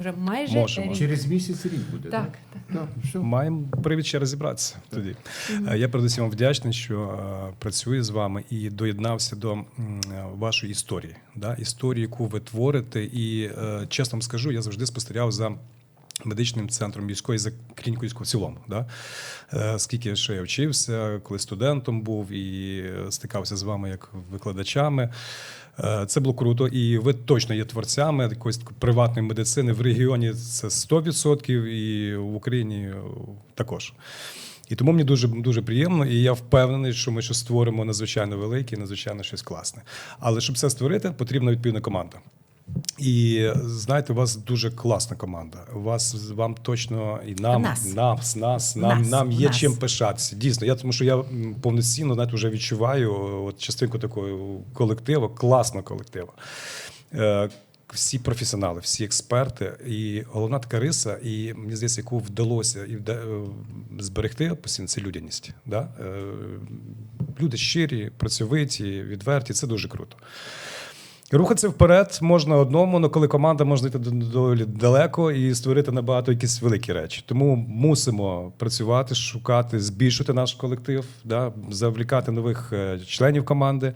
Вже майже Можемо. рік. Через місяць рік буде, Так, так? так. Так, все. Маємо привід ще розібратися тоді. Е, Я передусім вам вдячний, що е, працюю з вами і доєднався до вашої історії. Да? Історії, яку ви творите. І е, чесно вам скажу, я завжди спостерігав за. Медичним центром міської за клінікою в цілому, да? Е, скільки ще я вчився, коли студентом був і стикався з вами як викладачами. Е, Це було круто, і ви точно є творцями якоїсь приватної медицини в регіоні. Це 100% і в Україні е, також. І тому мені дуже дуже приємно, і я впевнений, що ми щось створимо надзвичайно велике, надзвичайно щось класне. Але щоб це створити, потрібна відповідна команда. І знаєте, у вас дуже класна команда. У вас вам точно і нам, Нас. нас, нас, нам, Нас, нам є нас. чим пишатися. Дійсно, я тому, що я повноцінно знаєте, вже відчуваю от частинку такого колективу, класного колективу. Е, всі професіонали, всі експерти, і головна така риса, і мені здається, яку вдалося і вда- е, зберегти постійно, це людяність. Да? Е, Люди щирі, працьовиті, відверті, це дуже круто. Рухатися вперед можна одному, але коли команда може йти доволі далеко і створити набагато якісь великі речі. Тому мусимо працювати, шукати, збільшити наш колектив, да, завлікати нових е, членів команди.